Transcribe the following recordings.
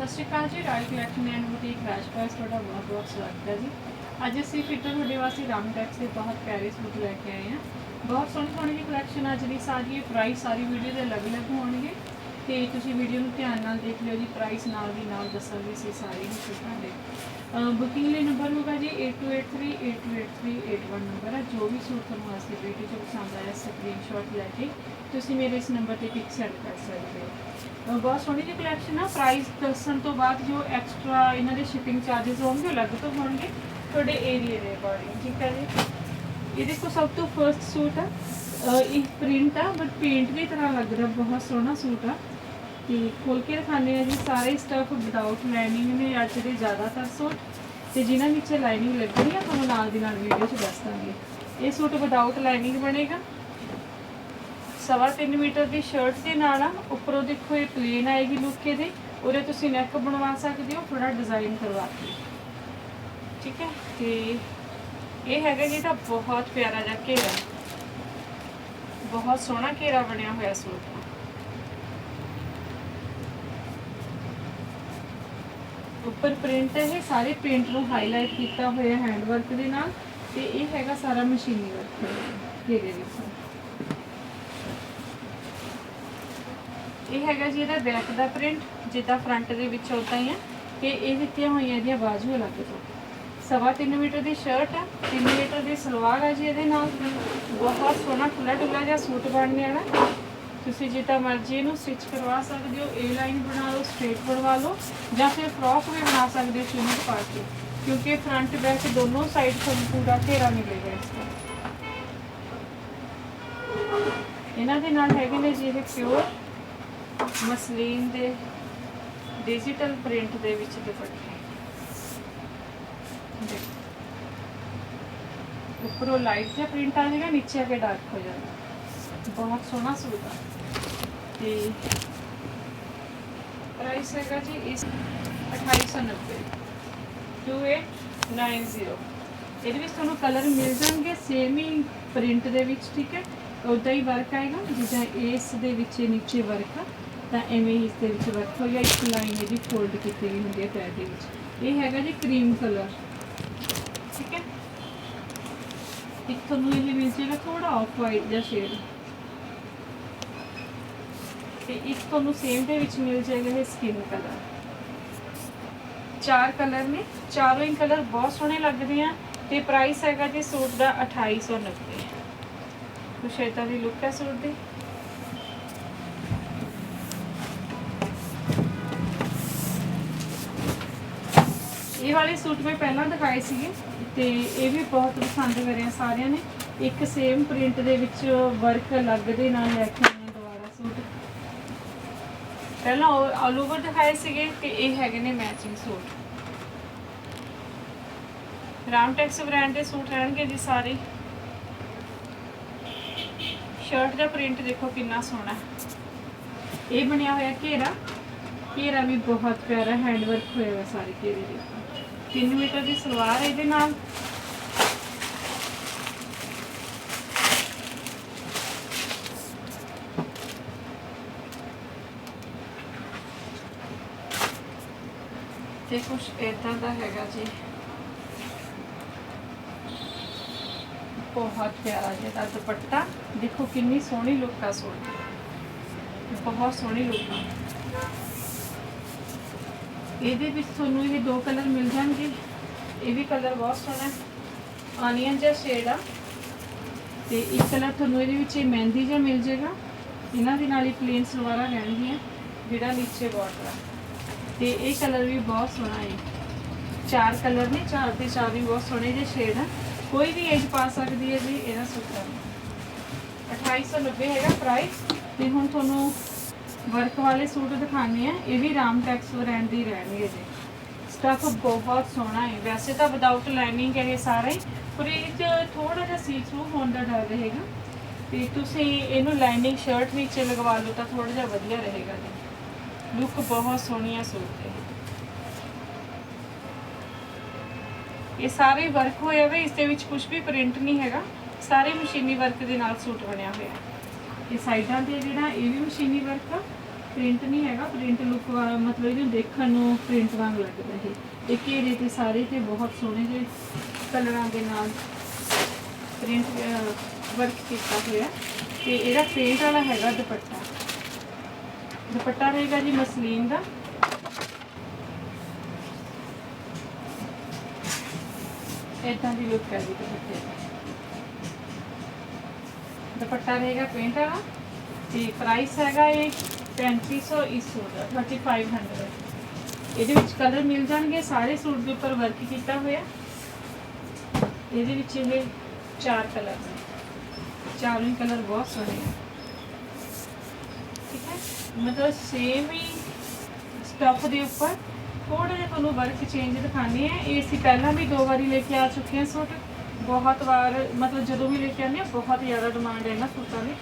ਸਤਿ ਸ਼੍ਰੀ ਅਕਾਲ ਜੀ royal collection and boutique Rajpal, ਤੁਹਾਡਾ ਬਹੁਤ ਬਹੁਤ ਸਵਾਗਤ ਹੈ ਜੀ। ਅੱਜ ਅਸੀਂ ਫਿਰ ਤੋਂ ਤੁਹਾਡੇ ਵਾਸਤੇ ਰਾਮਟੈਕਸ ਦੇ ਬਹੁਤ ਪਿਆਰੇ ਸੂਟ ਲੈ ਕੇ ਆਏ ਹਾਂ। ਬਹੁਤ ਸੋਹਣੀ ਸੋਹਣੀ ਜਿਹੀ ਕਲੈਕਸ਼ਨ ਅੱਜ ਦੀ ਸਾਰੀ ਇਹ ਪ੍ਰਾਈਸ ਸਾਰੀ ਵੀਡੀਓ ਦੇ ਅਲੱਗ-ਅਲੱਗ ਹੋਣਗੇ। ਤੇ ਤੁਸੀਂ ਵੀਡੀਓ ਨੂੰ ਧਿਆਨ ਨਾਲ ਦੇਖ ਲਿਓ ਜੀ ਪ੍ਰਾਈਸ ਨਾਲ ਦੀ ਨਾਲ ਦੱਸਾਂਗੇ ਸੀ ਸਾਰੇ ਹੀ ਸੂਟਾਂ ਦੇ ਬੁਕਿੰਗ ਲਈ ਨੰਬਰ ਹੋਗਾ ਜੀ 8283828381 ਨੰਬਰ ਹੈ ਜੋ ਵੀ ਸੂਟ ਤੁਹਾਨੂੰ ਅਸੀਂ ਵੀਡੀਓ 'ਚ ਪਸੰਦ ਆਇਆ ਸਕਰੀਨਸ਼ਾਟ ਲੈ ਕੇ ਤੁਸੀਂ ਮੇਰੇ ਇਸ ਨੰਬਰ ਤੇ ਪਿਕ ਸੈਂਡ ਕਰ ਸਕਦੇ ਹੋ। ਬਹੁਤ ਸੋਹਣੀ ਜਿਹੀ ਕਲੈਕਸ਼ਨ ਆ। ਪ੍ਰਾਈਸ ਦੱਸਣ ਤੋਂ ਬਾਅਦ ਜੋ ਐਕਸਟਰਾ ਇਹਨਾਂ ਦੇ ਸ਼ਿਪਿੰਗ ਚਾਰजेस ਹੋਣਗੇ, ਉਹ ਅਲੱਗ ਤੋਂ ਹੋਣਗੇ। ਤੁਹਾਡੇ ਏਰੀਆ ਦੇ ਅਕੋਰਡਿੰਗ ਠੀਕ ਹੈ ਜੀ? ਇਹ ਦੇਖੋ ਸਭ ਤੋਂ ਫਰਸਟ ਸੂਟ ਆ। ਇਹ ਪ੍ਰਿੰਟ ਆ ਬਟ ਪੇਂਟ ਦੀ ਤਰ੍ਹਾਂ ਲੱਗ ਰਿਹਾ, ਬਹੁਤ ਸੋਹਣਾ ਸੂਟ ਆ। ਤੇ ਖੋਲ ਕੇ ਦਿਖਾਉਂਦੇ ਆ ਜੀ, ਸਾਰੇ ਸਟਫ ਵਿਦਆਊਟ ਲਾਈਨਿੰਗ ਨੇ ਅੱਜ ਦੇ ਜ਼ਿਆਦਾਤਰ ਸੂਟ ਤੇ ਜਿਨ੍ਹਾਂ ਵਿੱਚ ਲਾਈਨਿੰਗ ਲੱਗਣੀ ਆ, ਤੁਹਾਨੂੰ ਨਾਲ ਦੀ ਨਾਲ ਵੀਡੀਓ 'ਚ ਦੱਸ ਦਾਂਗੇ। ਇਹ ਸੂਟ ਵਿਦਆਊਟ ਲਾਈਨਿੰਗ ਬਣੇਗਾ। ਸਵਾ ਤਿੰਨ ਮੀਟਰ ਦੀ ਸ਼ਰਟ ਦੇ ਨਾਲ ਆ, ਉੱਪਰੋਂ ਦੇਖੋ ਇਹ ਪਲੇਨ ਆਏਗੀ ਲੁੱਕੇ ਦੇ ਉਹਦੇ ਤੁਸੀਂ ਨੈਕ ਬਣਵਾ ਸਕਦੇ ਹੋ ਥੋੜਾ ਡਿਜ਼ਾਈਨ ਕਰਵਾ ਕੇ। ਠੀਕ ਹੈ? ਤੇ ਇਹ ਹੈਗਾ ਜੀ ਤਾਂ ਬਹੁਤ ਪਿਆਰਾ ਜਿਹਾ ਘੇਰਾ। ਬਹੁਤ ਸੋਹਣਾ ਘੇਰਾ ਬਣਿਆ ਹੋਇਆ ਸੂਟ ਉੱਪਰ ਪ੍ਰਿੰਟ ਹੈ, ਇਹ ਸਾਰੇ ਪ੍ਰਿੰਟ ਨੂੰ ਹਾਈਲਾਈਟ ਕੀਤਾ ਹੋਇਆ ਹੈਂਡ ਵਰਕ ਦੇ ਨਾਲ ਤੇ ਇਹ ਹੈਗਾ ਸਾਰਾ ਮਸ਼ੀਨੀ ਵਰਕ ਘੇਰੇ ਵਿੱਚ। ਇਹ ਹੈਗਾ ਜੀ ਇਹਦਾ ਬੈਕ ਦਾ ਪ੍ਰਿੰਟ ਜਿੱਦਾਂ ਫਰੰਟ ਦੇ ਵਿੱਚ ਉਦਾਂ ਹੀ ਹੈ ਤੇ ਇਹ ਦਿੱਤੀਆਂ ਹੋਈਆਂ ਇਹਦੀਆਂ ਬਾਜੂ ਅਲੱਗ ਤੋਂ ਸਵਾ ਤਿੰਨ ਮੀਟਰ ਦੀ ਸ਼ਰਟ ਹੈ 3 ਮੀਟਰ ਦੀ ਸਲਵਾਰ ਹੈ ਜੀ ਇਹਦੇ ਨਾਲ। ਬਹੁਤ ਸੋਹਣਾ ਖੁੱਲਾ ਡੁੱਲਾ ਜਿਹਾ ਸੂਟ ਬਣਨੇ ਵਾਲਾ। ਤੁਸੀਂ ਜਿੱਦਾਂ ਮਰਜ਼ੀ ਇਹਨੂੰ ਸਟਿਚ ਕਰਵਾ ਸਕਦੇ ਹੋ ਏ ਲਾਈਨ ਬਣਾ ਲਓ ਸਟ੍ਰੇਟ ਬਣਵਾ ਲਓ, ਜਾਂ ਫਿਰ ਫਰੋਕ ਵੀ ਬਣਾ ਸਕਦੇ ਹੋ ਚੁੰਨੀ ਪਾ ਕੇ, ਕਿਉਂਕਿ ਫਰੰਟ ਬੈਕ ਦੋਨੋਂ ਸਾਈਡ ਤੁਹਾਨੂੰ ਪੂਰਾ ਘੇਰਾ ਮਿਲੇਗਾ ਇਸ ਦਾ ਇਹਨਾਂ ਦੇ ਨਾਲ ਹੈਗੇ ਨੇ ਜੀ ਇਹ ਪਿਓਰ ਮਸਲੀਨ ਦੇ ਡਿਜੀਟਲ ਪ੍ਰਿੰਟ ਦੇ ਵਿੱਚ ਦੁਪੱਟੇ। ਉੱਪਰੋਂ ਲਾਈਟ ਜਿਹਾ ਪ੍ਰਿੰਟ ਆ ਜਾਏਗਾ, ਨੀਚੇ ਆ ਕੇ ਡਾਰਕ ਹੋ ਜਾਂਦਾ ਬਹੁਤ ਸੋਹਣਾ ਸੂਟ ਆ ਤੇ ਪ੍ਰਾਈਸ ਹੈਗਾ ਜੀ ਇਸ 2890 2890 ਇਹਦੇ ਵਿੱਚ ਤੁਹਾਨੂੰ ਕਲਰ ਮਿਲ ਜਾਣਗੇ ਸੇਮ ਹੀ ਪ੍ਰਿੰਟ ਦੇ ਵਿੱਚ, ਠੀਕ ਹੈ? ਉਦਾਂ ਹੀ ਵਰਕ ਆਏਗਾ, ਜਿੱਦਾਂ ਇਸ ਦੇ ਵਿੱਚ ਨੀਚੇ ਵਰਕ ਆ, ਤਾਂ ਐਵੇਂ ਹੀ ਇਸ ਦੇ ਵਿੱਚ ਵਰਕ ਹੋਇਆ ਇੱਕ ਲਾਈਨ ਇਹਦੀ ਫੋਲਡ ਕੀਤੀ ਗਈ ਹੁੰਦੀ ਹੈ ਪੈਰ ਦੇ ਵਿੱਚ। ਇਹ ਹੈਗਾ ਜੀ ਕਰੀਮ ਕਲਰ ਠੀਕ ਹੈ? ਇੱਕ ਤੁਹਾਨੂੰ ਇਹ ਮਿਲ ਜਾਏਗਾ ਥੋੜਾ ਆਫ ਵਾਈਟ ਜਿਹਾ ਸ਼ੇਡ ਤੇ ਇੱਕ ਤੁਹਾਨੂੰ ਸੇਮ ਦੇ ਵਿੱਚ ਮਿਲ ਜਾਏਗਾ ਇਹ ਸਕਿਨ ਕਲਰ ਚਾਰ ਕਲਰ ਨੇ, ਚਾਰੋਂ ਹੀ ਕਲਰ ਬਹੁਤ ਸੋਹਣੇ ਲੱਗਦੇ ਆ ਤੇ ਪ੍ਰਾਈਸ ਹੈਗਾ ਜੀ ਸੂਟ ਦਾ 2890 ਕੁਛ ਏਦਾਂ ਦੀ ਲੁੱਕ ਹੈ ਸੂਟ ਦੀ। ਇਹ ਵਾਲੇ ਸੂਟ ਮੈਂ ਪਹਿਲਾਂ ਦਿਖਾਏ ਸੀਗੇ ਤੇ ਇਹ ਵੀ ਬਹੁਤ ਪਸੰਦ ਕਰਿਆ ਸਾਰਿਆਂ ਨੇ। ਇੱਕ ਸੇਮ ਪ੍ਰਿੰਟ ਦੇ ਵਿੱਚ ਵਰਕ ਅਲੱਗ ਦੇ ਨਾਲ ਲੈ ਕੇ ਪਹਿਲਾਂ ਆਲ ਓਵਰ ਦਿਖਾਏ ਸੀਗੇ ਤੇ ਇਹ ਹੈਗੇ ਨੇ ਮੈਚਿੰਗ ਸੂਟ। ਰਾਮਟੈਕਸ ਬ੍ਰਾਂਡ ਦੇ ਸੂਟ ਰਹਿਣਗੇ ਜੀ ਸਾਰੇ। ਸ਼ਰਟ ਦਾ ਪ੍ਰਿੰਟ ਦੇਖੋ ਕਿੰਨਾ ਸੋਹਣਾ। ਇਹ ਬਣਿਆ ਹੋਇਆ ਘੇਰਾ। ਘੇਰਾ ਵੀ ਬਹੁਤ ਪਿਆਰਾ ਹੈਂਡ ਵਰਕ ਹੋਇਆ ਹੋਇਆ ਸਾਰੇ ਘੇਰੇ ਦੇ 3 ਮੀਟਰ ਦੀ ਸਲਵਾਰ ਇਹਦੇ ਨਾਲ। ਤੇ ਕੁਝ ਇਦਾਂ ਦਾ ਹੈਗਾ ਜੀ, ਬਹੁਤ ਪਿਆਰਾ ਜਿਹਾ ਦੁਪੱਟਾ। ਦੇਖੋ ਕਿੰਨੀ ਸੋਹਣੀ ਲੁੱਕ ਆ ਸੂਟ ਬਹੁਤ ਸੋਹਣੀ ਲੁੱਕ ਆ। ਇਹਦੇ ਵਿੱਚ ਤੁਹਾਨੂੰ ਇਹ ਦੋ ਕਲਰ ਮਿਲ ਜਾਣਗੇ। ਇਹ ਵੀ ਕਲਰ ਬਹੁਤ ਸੋਹਣਾ ਆਨੀਅਨ ਜਿਹਾ ਸ਼ੇਡ ਆ। ਤੇ ਇੱਕ ਕਲਰ ਤੁਹਾਨੂੰ ਇਹਦੇ ਵਿੱਚ ਇਹ ਮਹਿੰਦੀ ਜਿਹਾ ਮਿਲ ਜਾਏਗਾ। ਇਹਨਾਂ ਦੇ ਨਾਲ ਹੀ ਪਲੇਨ ਸਲਵਾਰਾਂ ਰਹਿਣਗੀਆਂ, ਜਿਹੜਾ ਨੀਚੇ ਬਾਰਡਰ ਆ। ਤੇ ਇਹ ਕਲਰ ਵੀ ਬਹੁਤ ਸੋਹਣਾ ਹੈ। ਚਾਰ ਕਲਰ ਨੇ, ਚਾਰ ਦੇ ਚਾਰ ਵੀ ਬਹੁਤ ਸੋਹਣੇ ਜਿਹੇ ਸ਼ੇਡ ਆ। ਕੋਈ ਵੀ ਏਜ ਪਾ ਸਕਦੀ ਹੈ ਜੀ, ਇਹਦਾ ਸੂਟ ਦਾ 2890 ਹੈਗਾ ਪ੍ਰਾਈਸ ਤੇ ਹੁਣ ਤੁਹਾਨੂੰ ਵਰਕ ਵਾਲੇ ਸੂਟ ਦਿਖਾਣੇ ਆ ਇਹ ਵੀ ਰਾਮ ਟੈਕਸ ਬ੍ਰਾਂਡ ਦੀ ਰਹਿਣਗੇ ਜੀ। ਸਟੱਫ ਬਹੁਤ ਸੋਹਣਾ ਹੈ। ਵੈਸੇ ਤਾਂ ਵਿਦਆਊਟ ਲਾਈਨਿੰਗ ਹੈ ਇਹ ਸਾਰਾ। ਹੀ ਪਰ ਇਹ 'ਚ ਥੋੜਾ ਜਿਹਾ ਸੀ ਥਰੂ ਹੋਣ ਦਾ ਡਰ ਰਹੇਗਾ। ਤੇ ਤੁਸੀਂ ਇਹਨੂੰ ਲਾਈਨਿੰਗ ਸ਼ਰਟ ਵਿੱਚ ਲਗਵਾ ਲਓ ਤਾਂ ਥੋੜਾ ਜਿਹਾ ਵਧੀਆ ਰਹੇਗਾ ਜੀ। ਲੁੱਕ ਬਹੁਤ ਸੋਹਣੀ ਸੂਟ ਦੀ ਇਹ ਸਾਰੇ ਵਰਕ ਹੋਇਆ ਵੇ, ਇਸ ਦੇ ਵਿੱਚ ਕੁਝ ਵੀ ਪ੍ਰਿੰਟ ਨਹੀਂ ਹੈਗਾ। ਸਾਰੇ ਮਸ਼ੀਨੀ ਵਰਕ ਦੇ ਨਾਲ ਸੂਟ ਬਣਿਆ ਹੋਇਆ। ਇਹ ਸਾਈਡਾਂ ਤੇ ਜਿਹੜਾ ਇਹ ਵੀ ਮਸ਼ੀਨੀ ਵਰਕ ਆ ਪ੍ਰਿੰਟ ਨਹੀਂ ਹੈਗਾ ਪ੍ਰਿੰਟ ਲੁੱਕ ਮਤਲਬ ਇਹਨੂੰ ਦੇਖਣ ਨੂੰ ਪ੍ਰਿੰਟ ਵਾਂਗ ਲੱਗਦਾ ਇਹ। ਇਹ ਘੇਰੇ ਤੇ ਸਾਰੇ ਤੇ ਬਹੁਤ ਸੋਹਣੇ ਜਿਹੇ ਕਲਰਾਂ ਦੇ ਨਾਲ ਪ੍ਰਿੰਟ ਵਰਕ ਕੀਤਾ ਹੋਇਆ। ਤੇ ਇਹਦਾ ਪੇਂਟ ਵਾਲਾ ਹੈਗਾ ਦੁਪੱਟਾ। ਦੁਪੱਟਾ ਰਹੇਗਾ ਜੀ ਮਸਲੀਨ ਦਾ। ਇਦਾਂ ਦੀ ਲੁੱਕ ਹੈ ਜੀ ਦੁਪੱਟੇ ਦੁਪੱਟਾ ਰਹੇਗਾ ਪ੍ਰਿੰਟ ਵਾਲਾ। ਤੇ ਪ੍ਰਾਈਸ ਹੈਗਾ ਇਹ 3500 ਇਸ ਦਾ 3500 ਇਹਦੇ ਵਿੱਚ ਕਲਰ ਮਿਲ ਜਾਣਗੇ, ਸਾਰੇ ਸੂਟ ਦੇ ਉੱਪਰ ਵਰਕ ਕੀਤਾ ਹੋਇਆ। ਇਹਦੇ ਵਿੱਚ ਇਹ ਚਾਰ ਕਲਰ ਨੇ। ਚਾਰੋਂ ਕਲਰ ਬਹੁਤ ਸੋਹਣੇ ਆ। ਮਤਲਬ ਸੇਮ ਹੀ ਸਟਫ ਦੇ ਉੱਪਰ। ਥੋੜਾ ਜਿਹਾ ਤੁਹਾਨੂੰ ਵਰਕ ਚੇਂਜ ਦਿਖਾਣੇ ਆ ਇਹ ਅਸੀਂ ਪਹਿਲਾਂ ਵੀ ਦੋ ਵਾਰੀ ਲੈ ਕੇ ਆ ਚੁੱਕੇ ਹਾਂ ਸੂਟ। ਬਹੁਤ ਵਾਰ, ਮਤਲਬ ਜਦੋਂ ਵੀ ਲੈ ਕੇ ਆਉਂਦੇ ਹਾਂ, ਬਹੁਤ ਜ਼ਿਆਦਾ ਡਿਮਾਂਡ ਹੈ ਇਹਨਾਂ ਸੂਟਾਂ ਦੀ।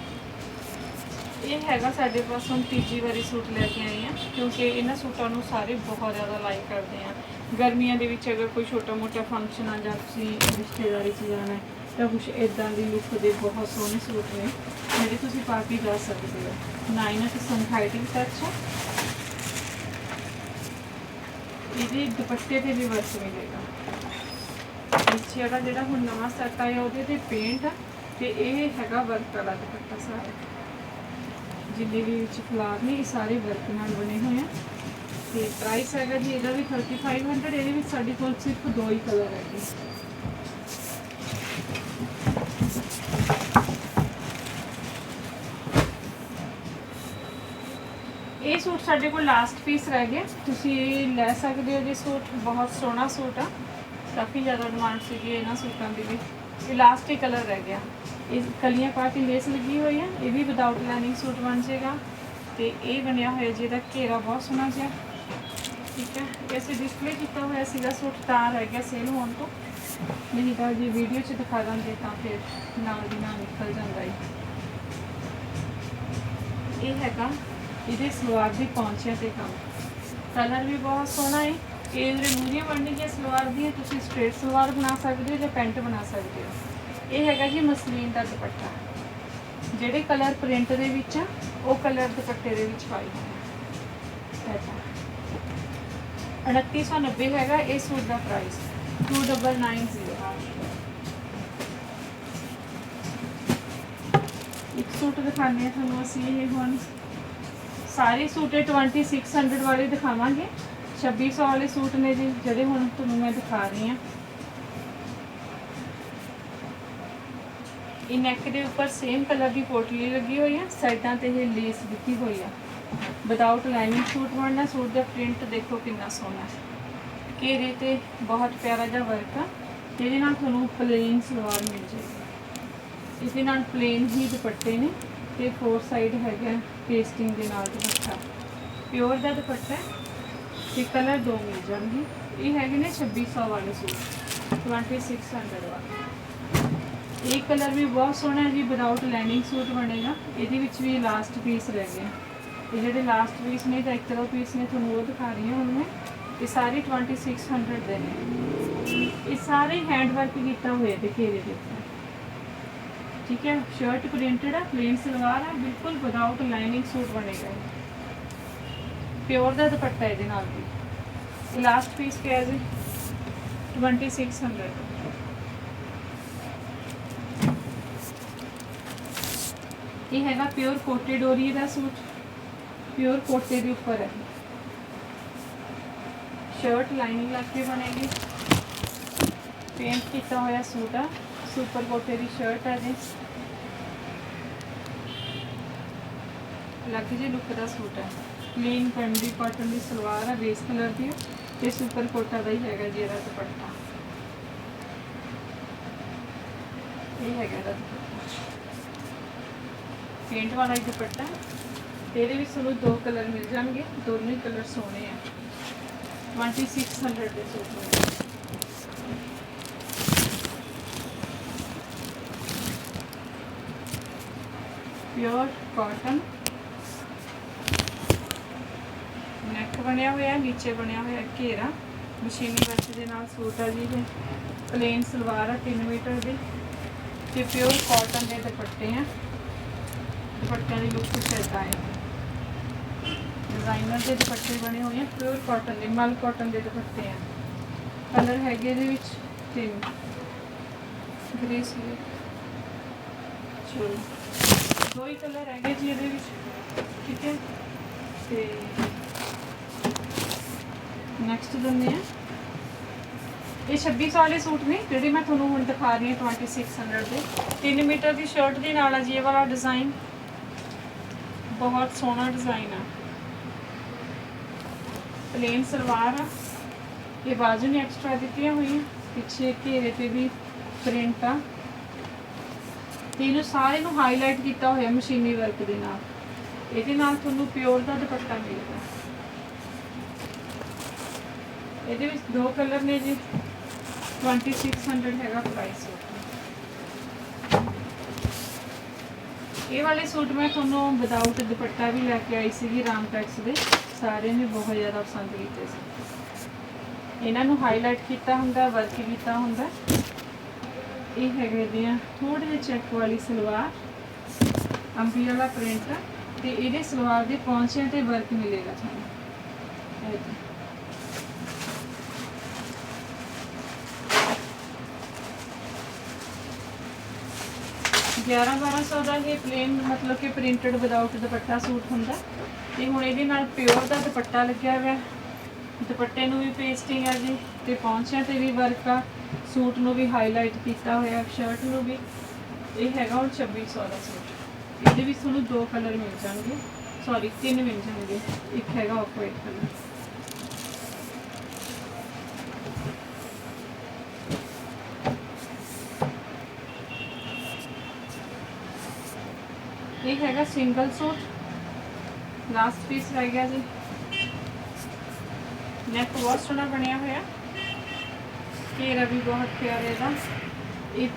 ਇਹ ਹੈਗਾ ਸਾਡੇ ਪਾਸ ਹੁਣ ਤੀਜੀ ਵਾਰੀ ਸੂਟ ਲੈ ਕੇ ਆਏ ਆ ਕਿਉਂਕਿ ਇਹਨਾਂ ਸੂਟਾਂ ਨੂੰ ਸਾਰੇ ਬਹੁਤ ਜ਼ਿਆਦਾ ਲਾਈਕ ਕਰਦੇ ਆ ਗਰਮੀਆਂ ਦੇ ਵਿੱਚ ਅਗਰ ਕੋਈ ਛੋਟਾ ਮੋਟਾ ਫੰਕਸ਼ਨ ਆ ਜਾਂ ਤੁਸੀਂ ਰਿਸ਼ਤੇਦਾਰੀ 'ਚ ਜਾਣਾ ਤਾਂ ਕੁਝ ਇਦਾਂ ਦੀ ਲੁੱਕ ਦੇ ਬਹੁਤ ਸੋਹਣੇ ਸੂਟ ਨੇ, ਜਿਹੜੇ ਤੁਸੀਂ ਪਾ ਕੇ ਜਾ ਸਕਦੇ ਹੋ। ਨਾਈਨ ਤੇ ਸੰਖਾਈਟਿੰਗ ਟੱਚ ਹੈ ਇਹਦੇ ਦੁਪੱਟੇ ਤੇ ਵੀ ਵਰਕ ਮਿਲੇਗਾ। ਪਿੱਛੇ ਵਾਲਾ ਜਿਹੜਾ ਹੁਣ ਨਵਾਂ ਸੈੱਟ ਆਇਆ, ਉਹਦੇ ਤੇ ਪੇਂਟ ਆ, ਤੇ ਇਹ ਹੈਗਾ ਵਰਕ ਵਾਲਾ ਦੁਪੱਟਾ ਸਾਰਾ। ਜਿੰਨੇ ਵੀ ਵਿੱਚ ਫਲਾਰ ਨੇ, ਇਹ ਸਾਰੇ ਵਰਕ ਨਾਲ ਬਣੇ ਹੋਏ ਆ। ਤੇ ਪ੍ਰਾਈਸ ਹੈਗਾ ਜੀ, ਇਹਦਾ ਵੀ 3500 ਇਹਦੇ ਵਿੱਚ ਸਾਡੇ ਕੋਲ ਸਿਰਫ ਦੋ ਹੀ ਕਲਰ ਹੈਗੇ। ਇਹ ਸੂਟ ਸਾਡੇ ਕੋਲ ਲਾਸਟ ਪੀਸ ਰਹਿ ਗਿਆ ਤੁਸੀਂ ਇਹ ਲੈ ਸਕਦੇ ਹੋ ਜੀ ਸੂਟ, ਬਹੁਤ ਸੋਹਣਾ ਸੂਟ ਆ। ਕਾਫੀ ਜ਼ਿਆਦਾ ਡਿਮਾਂਡ ਸੀਗੀ ਇਹਨਾਂ ਸੂਟਾਂ ਦੀ ਵੀ। ਇਹ ਲਾਸਟ ਹੀ ਕਲਰ ਰਹਿ ਗਿਆ। ਇਹ ਕਲੀਆਂ ਪਾ ਕੇ ਲੇਸ ਲੱਗੀ ਹੋਈ ਆ। ਇਹ ਵੀ ਵਿਦਆਊਟ ਲਾਈਨਿੰਗ ਸੂਟ ਬਣ ਜਾਏਗਾ। ਤੇ ਇਹ ਬਣਿਆ ਹੋਇਆ ਜੀ ਇਹਦਾ ਘੇਰਾ ਬਹੁਤ ਸੋਹਣਾ ਜਿਹਾ। ਠੀਕ ਹੈ। ਇਹ ਅਸੀਂ ਡਿਸਪਲੇ ਕੀਤਾ ਹੋਇਆ ਸੀਗਾ ਸੂਟ, ਤਾਂ ਰਹਿ ਗਿਆ ਸੇਲ ਹੋਣ ਤੋਂ। ਨਹੀਂ ਤਾਂ ਜੀ ਵੀਡੀਓ 'ਚ ਦਿਖਾ ਦਾਂਗੇ ਤਾਂ ਫਿਰ ਨਾਲ ਦੀ ਨਾਲ ਨਿਕਲ ਜਾਂਦਾ ਹੈ ਇਹ ਹੈਗਾ ਇਹਦੇ ਸਲਵਾਰ ਦੀ ਪੌਂਚਿਆਂ ਤੇ ਕੰਮ। ਕਲਰ ਵੀ ਬਹੁਤ ਸੋਹਣਾ ਹੈ ਇਹ ਜਿਹੜੇ ਮੂਰੀਆਂ ਬਣਨਗੀਆਂ ਸਲਵਾਰ ਦੀਆਂ, ਤੁਸੀਂ ਸਟ੍ਰੇਟ ਸਲਵਾਰ ਬਣਾ ਸਕਦੇ ਹੋ ਜਾਂ ਪੈਂਟ ਬਣਾ ਸਕਦੇ ਹੋ। ਇਹ ਹੈਗਾ ਜੀ ਮਸਲੀਨ ਦਾ ਦੁਪੱਟਾ। ਜਿਹੜੇ ਕਲਰ ਪ੍ਰਿੰਟ ਦੇ ਵਿੱਚ ਆ, ਉਹ ਕਲਰ ਦੁਪੱਟੇ ਦੇ ਵਿੱਚ ਪਾਈ ਹੋਈ ਹੈ 2990 ਹੈਗਾ, ਇਹ ਸੂਟ ਦਾ ਪ੍ਰਾਈਸ 2990 ਇੱਕ ਸੂਟ ਦਿਖਾਉਂਦੇ ਆ ਤੁਹਾਨੂੰ ਅਸੀਂ ਇਹ ਹੁਣ। ਸਾਰੇ ਸੂਟ ਇਹ 2600 ਵਾਲੇ ਦਿਖਾਵਾਂਗੇ। 2600 ਵਾਲੇ ਸੂਟ ਨੇ ਜੀ, ਜਿਹੜੇ ਹੁਣ ਤੁਹਾਨੂੰ ਮੈਂ ਦਿਖਾ ਰਹੀ ਹਾਂ। ਇਹ ਨੈਕ ਦੇ ਉੱਪਰ ਸੇਮ ਕਲਰ ਦੀ ਪੋਟਲੀ ਲੱਗੀ ਹੋਈ ਆ, ਸਾਈਡਾਂ ਤੇ ਇਹ ਲੇਸ ਦਿੱਤੀ ਹੋਈ ਆ। ਵਿਦਆਊਟ ਲਾਈਨਿੰਗ ਸੂਟ ਬਣਨਾ, ਸੂਟ ਦਾ ਪ੍ਰਿੰਟ ਦੇਖੋ ਕਿੰਨਾ ਸੋਹਣਾ ਹੈ। ਘੇਰੇ ਤੇ ਬਹੁਤ ਪਿਆਰਾ ਜਿਹਾ ਵਰਕ ਆ, ਜਿਹਦੇ ਨਾਲ ਤੁਹਾਨੂੰ ਪਲੇਨ ਸਲਵਾਰ ਮਿਲ ਜਾਏਗੀ। ਇਸ ਦੇ ਨਾਲ ਪਲੇਨ ਹੀ ਦੁਪੱਟੇ ਨੇ। ਤੇ ਫੋਰ ਸਾਈਡ ਹੈਗਾ ਪੇਸਟਿੰਗ ਦੇ ਨਾਲ ਦੁਪੱਟਾ। ਪਿਓਰ ਦਾ ਦੁਪੱਟਾ ਹੈ ਤੇ ਕਲਰ ਦੋ ਮਿਲ ਜਾਣਗੇ। ਇਹ ਹੈਗੇ ਨੇ 2600 ਵਾਲੇ ਸੂਟ 2600 ਵਾਲੇ। ਇਹ ਕਲਰ ਵੀ ਬਹੁਤ ਸੋਹਣਾ ਹੈ ਜੀ ਵਿਦਆਊਟ ਲਾਈਨਿੰਗ ਸੂਟ ਬਣੇਗਾ। ਇਹਦੇ ਵਿੱਚ ਵੀ ਲਾਸਟ ਪੀਸ ਰਹਿ ਗਏ। ਇਹ ਜਿਹੜੇ ਲਾਸਟ ਪੀਸ ਨੇ ਤਾਂ ਇੱਕ ਤਰ੍ਹਾਂ ਪੀਸ ਨੇ ਤੁਹਾਨੂੰ ਉਹ ਦਿਖਾ ਰਹੀ ਹਾਂ ਹੁਣ ਮੈਂ। ਇਹ ਸਾਰੇ 2600 ਦੇ ਨੇ। ਇਹ ਸਾਰੇ ਹੈਂਡ ਵਰਕ ਕੀਤਾ ਹੋਇਆ ਤੇ ਘੇਰੇ ਦੇ ਉੱਪਰ ਠੀਕ ਹੈ? ਸ਼ਰਟ ਪ੍ਰਿੰਟਡ ਹੈ ਪਲੇਨ ਸਲਵਾਰ ਹੈ, ਬਿਲਕੁਲ ਵਿਦਆਊਟ ਲਾਈਨਿੰਗ ਸੂਟ ਬਣੇਗਾ ਪਿਓਰ ਦਾ ਦੁਪੱਟਾ ਇਹਦੇ ਨਾਲ ਵੀ। ਲਾਸਟ ਪੀਸ ਕਿਹਾ ਹੈ ਜੀ? 2600 ਇਹ ਹੈਗਾ ਪਿਓਰ ਕੋਟੇ ਡੋਰੀ ਦਾ ਸੂਟ। ਪਿਓਰ ਕੋਟੇ ਦੇ ਉੱਪਰ ਹੈ। ਸ਼ਰਟ ਲਾਈਨਿੰਗ ਲੱਗ ਕੇ ਬਣੇਗੀ। ਪੇਂਟ ਕੀਤਾ ਹੋਇਆ ਸੂਟ ਆ ਸੁਪਰ ਕੋਟੇ ਦੀ ਸ਼ਰਟ ਹੈ ਜੀ। ਲੱਗ ਜੀ ਲੁੱਕ ਦਾ ਸੂਟ ਹੈ ਕਲੀਨ ਪੈਂਡੀ ਕਾਟਨ ਦੀ ਸਲਵਾਰ ਹੈ ਬੇਸ ਕਲਰ ਦੀ ਹੈ ਤੇ ਸੁਪਰ ਕੋਟਾ ਦਾ ਹੀ ਹੈਗਾ ਜੀ ਇਹਦਾ ਦੁਪੱਟਾ ਇਹ ਹੈਗਾ ਇਹਦਾ ਦੁਪੱਟਾ ਪੇਂਟ ਵਾਲਾ ਹੀ ਦੁਪੱਟਾ ਹੈ। ਤੇ ਇਹਦੇ ਵਿੱਚ ਤੁਹਾਨੂੰ ਦੋ ਕਲਰ ਮਿਲ ਜਾਣਗੇ ਦੋਨੋਂ ਹੀ ਕਲਰ ਸੋਹਣੇ ਆ 2600 ਦੇ ਸੂਟ ਹੋਣਗੇ ਪਿਓਰ ਕਾਟਨ ਨੈਕ ਬਣਿਆ ਹੋਇਆ ਨੀਚੇ ਬਣਿਆ ਹੋਇਆ ਘੇਰਾ। ਮਸ਼ੀਨੀ ਵਰਕ ਦੇ ਨਾਲ ਸੂਟ ਆ ਜੀ ਇਹ। ਪਲੇਨ ਸਲਵਾਰ ਆ 3 ਮੀਟਰ ਦੀ। ਤੇ ਪਿਓਰ ਕਾਟਨ ਦੇ ਦੁਪੱਟੇ ਆ। ਦੁਪੱਟਿਆਂ ਦੀ ਲੁੱਕ ਕੁਛ ਏਦਾਂ ਹੈ। ਡਿਜ਼ਾਈਨਰ ਦੇ ਦੁਪੱਟੇ ਬਣੇ ਹੋਏ ਆ ਪਿਓਰ ਕਾਟਨ ਦੇ, ਮਲ ਕਾਟਨ ਦੇ ਦੁਪੱਟੇ ਆ। ਕਲਰ ਹੈਗੇ ਇਹਦੇ ਵਿੱਚ ਤਿੰਨ। ਗ੍ਰੇ ਸੀ ਚਲੋ। ਦੋ ਹੀ ਕਲਰ ਹੈਗੇ ਜੀ ਇਹਦੇ ਵਿੱਚ। ਠੀਕ ਹੈ। ਤੇ ਨੈਕਸਟ ਦਿੰਦੇ ਆ ਇਹ 2600 ਵਾਲੇ ਸੂਟ ਨੇ ਜਿਹੜੇ ਮੈਂ ਤੁਹਾਨੂੰ ਹੁਣ ਦਿਖਾ ਰਹੀ ਹਾਂ 2600 ਦੇ। 3 ਮੀਟਰ ਦੀ ਸ਼ਰਟ ਦੇ ਨਾਲ ਆ ਜੀ, ਇਹ ਵਾਲਾ ਡਿਜ਼ਾਈਨ ਬਹੁਤ ਸੋਹਣਾ ਡਿਜ਼ਾਈਨ ਆ। ਪਲੇਨ ਸਲਵਾਰ ਆ। ਇਹ ਬਾਜੂ ਨੇ ਐਕਸਟਰਾ ਦਿੱਤੀਆਂ ਹੋਈਆਂ, ਪਿੱਛੇ ਘੇਰੇ ਤੇ ਵੀ ਪ੍ਰਿੰਟ ਆ। ਤੇ ਇਹਨੂੰ ਸਾਰੇ ਨੂੰ ਹਾਈਲਾਈਟ ਕੀਤਾ ਹੋਇਆ ਮਸ਼ੀਨੀ ਵਰਕ ਦੇ ਨਾਲ। ਇਹਦੇ ਨਾਲ ਤੁਹਾਨੂੰ ਪਿਓਰ ਦਾ ਦੁਪੱਟਾ ਮਿਲਦਾ ਇਹਦੇ ਵਿੱਚ ਦੋ ਕਲਰ ਨੇ ਜੀ। 2600 ਹੈਗਾ ਪ੍ਰਾਈਸ ਇਹ ਵਾਲੇ ਸੂਟ ਮੈਂ ਤੁਹਾਨੂੰ ਵਿਦਆਊਟ ਦੁਪੱਟਾ ਵੀ ਲੈ ਕੇ ਆਈ ਸੀਗੀ ਰਾਮ ਟੈਕਸ ਦੇ। ਸਾਰਿਆਂ ਨੇ ਬਹੁਤ ਜ਼ਿਆਦਾ ਪਸੰਦ ਕੀਤੇ ਸੀ। ਇਹਨਾਂ ਨੂੰ ਹਾਈਲਾਈਟ ਕੀਤਾ ਹੁੰਦਾ ਵਰਕ ਕੀਤਾ ਹੁੰਦਾ। ਇਹ ਹੈਗੇ ਦੀਆਂ ਥੋੜੇ ਜਿਹੇ ਚੈੱਕ ਵਾਲੀ ਸਲਵਾਰ, ਅੰਬੀ ਵਾਲਾ ਪ੍ਰਿੰਟ ਤੇ ਇਹਦੇ ਸਲਵਾਰ ਦੇ ਪੌਂਚਿਆਂ ਤੇ ਵਰਕ ਮਿਲੇਗਾ ਤੁਹਾਨੂੰ। ਇਹ ਦੇਖੋ। 11 1200 ਦਾ ਇਹ ਪਲੇਨ ਮਤਲਬ ਕਿ ਪ੍ਰਿੰਟਡ ਵਿਦਆਊਟ ਦੁਪੱਟਾ ਸੂਟ ਹੁੰਦਾ। ਤੇ ਹੁਣ ਇਹਦੇ ਨਾਲ ਪਿਓਰ ਦਾ ਦੁਪੱਟਾ ਲੱਗਿਆ ਹੋਇਆ। ਦੁਪੱਟੇ ਨੂੰ ਵੀ ਪੇਸਟਿੰਗ ਆ ਜੀ, ਤੇ ਪੌਂਚਿਆਂ ਤੇ ਵੀ ਵਰਕ ਆ। ਸੂਟ ਨੂੰ ਵੀ ਹਾਈਲਾਈਟ ਕੀਤਾ ਹੋਇਆ ਸ਼ਰਟ ਨੂੰ ਵੀ। ਇਹ ਹੈਗਾ ਹੁਣ 2600 ਦਾ ਸੂਟ। ਇਹਦੇ ਵਿੱਚ ਤੁਹਾਨੂੰ ਦੋ ਕਲਰ ਮਿਲ ਜਾਣਗੇ। ਸੌਰੀ ਤਿੰਨ ਮਿਲ ਜਾਣਗੇ। ਇੱਕ ਹੈਗਾ ਆਫ ਵਾਈਟ ਕਲਰ ਇਹ ਹੈਗਾ ਸਿੰਗਲ ਸੂਟ ਲਾਸਟ ਪੀਸ ਰਹਿ ਗਿਆ ਜੀ। ਨੈਕ ਬਹੁਤ ਸੋਹਣਾ ਬਣਿਆ ਹੋਇਆ। ਘੇਰਾ ਵੀ ਬਹੁਤ ਪਿਆਰੇ ਇਹਦਾ। ਇਹ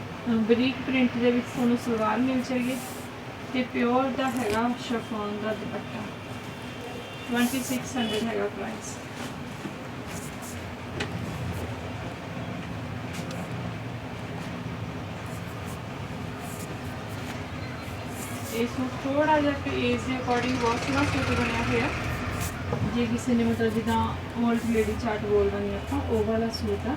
ਬਰੀਕ ਪ੍ਰਿੰਟ ਦੇ ਵਿੱਚ ਤੁਹਾਨੂੰ ਸਲਵਾਰ ਮਿਲ ਜਾਏਗੀ। ਤੇ ਪਿਓਰ ਦਾ ਹੈਗਾ ਸ਼ਫੋਨ ਦਾ ਦੁਪੱਟਾ। 2600 ਹੈਗਾ ਪ੍ਰਾਈਸ ਇਹ ਸੂਟ ਥੋੜਾ ਜਿਹਾ ਕਿ ਏਜ ਦੇ ਅਕੋਰਡਿੰਗ ਬਹੁਤ ਸੋਹਣਾ ਸੂਟ ਬਣਿਆ ਹੋਇਆ। ਜੇ ਕਿਸੇ ਨੇ ਮਤਲਬ ਜਿੱਦਾਂ 올ਡ ਲੇਡੀ ਚਾਰਟ ਬੋਲ ਦਿੰਦੇ ਆਪਾਂ, ਉਹ ਵਾਲਾ ਸੂਟ ਆ।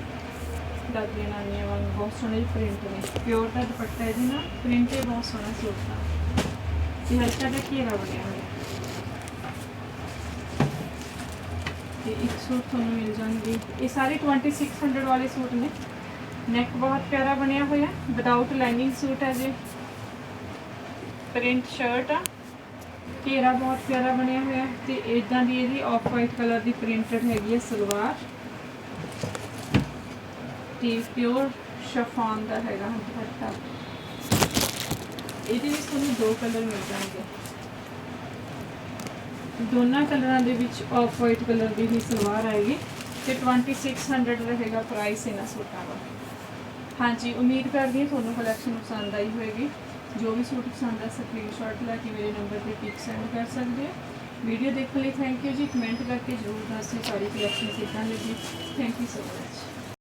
ਦਾਦੀਆਂ ਨਾਨੀਆਂ ਵਾਂਗ ਬਹੁਤ ਸੋਹਣੇ ਪ੍ਰਿੰਟ ਨੇ। ਪਿਓਰ ਦਾ ਦੁਪੱਟਾ ਹੈ ਜੀ ਨਾ ਪ੍ਰਿੰਟ ਇਹ ਬਹੁਤ ਸੋਹਣਾ ਸੂਟ ਆ। ਤੇ ਹਲਕਾ ਜਿਹਾ ਘੇਰਾ ਬਣਿਆ ਹੋਇਆ। ਤੇ ਇੱਕ ਸੂਟ ਤੁਹਾਨੂੰ ਮਿਲ ਜਾਣਗੇ। ਇਹ ਸਾਰੇ 2600 ਵਾਲੇ ਸੂਟ ਨੇ। ਨੈਕ ਬਹੁਤ ਪਿਆਰਾ ਬਣਿਆ ਹੋਇਆ। ਵਿਦਆਊਟ ਲਾਈਨਿੰਗ ਸੂਟ ਹੈ ਜੀ। ਪ੍ਰਿੰਟ ਸ਼ਰਟ ਆ। ਘੇਰਾ ਬਹੁਤ ਪਿਆਰਾ ਬਣਿਆ ਹੋਇਆ ਤੇ ਇਦਾਂ ਦੀ ਇਹਦੀ ਆਫ ਵਾਈਟ ਕਲਰ ਦੀ ਪ੍ਰਿੰਟਡ ਹੈਗੀ ਹੈ ਸਲਵਾਰ। ਤੇ ਪਿਓਰ ਸ਼ਫਾਨ ਦਾ ਹੈਗਾ ਦੁਪੱਟਾ। ਇਹਦੇ ਵਿੱਚ ਤੁਹਾਨੂੰ ਦੋ ਕਲਰ ਮਿਲ ਜਾਣਗੇ। ਦੋਨਾਂ ਕਲਰਾਂ ਦੇ ਵਿੱਚ ਆਫ ਵਾਈਟ ਕਲਰ ਦੀ ਹੀ ਸਲਵਾਰ ਆਏਗੀ ਤੇ 2600 ਰਹੇਗਾ ਪ੍ਰਾਈਸ ਇਹਨਾਂ ਸੂਟਾਂ ਦਾ ਹਾਂਜੀ, ਉਮੀਦ ਕਰਦੀ ਹਾਂ ਤੁਹਾਨੂੰ ਕਲੈਕਸ਼ਨ ਪਸੰਦ ਆਈ ਹੋਵੇਗੀ। ਜੋ ਵੀ ਸੂਟ ਪਸੰਦ ਆ ਸਕਰੀਨਸ਼ਾਟ ਲੈ ਕੇ ਮੇਰੇ ਨੰਬਰ ਤੇ ਪਿਕ ਸੈਂਡ ਕਰ ਸਕਦੇ ਹੋ। ਵੀਡੀਓ ਦੇਖਣ ਲਈ ਥੈਂਕ ਯੂ ਜੀ। ਕਮੈਂਟ ਕਰਕੇ ਜ਼ਰੂਰ ਦੱਸਿਓ ਸਾਰੀ ਕਲੈਕਸ਼ਨ ਕਿੱਦਾਂ ਲੱਗੀ ਥੈਂਕ ਯੂ ਸੋ ਮਚ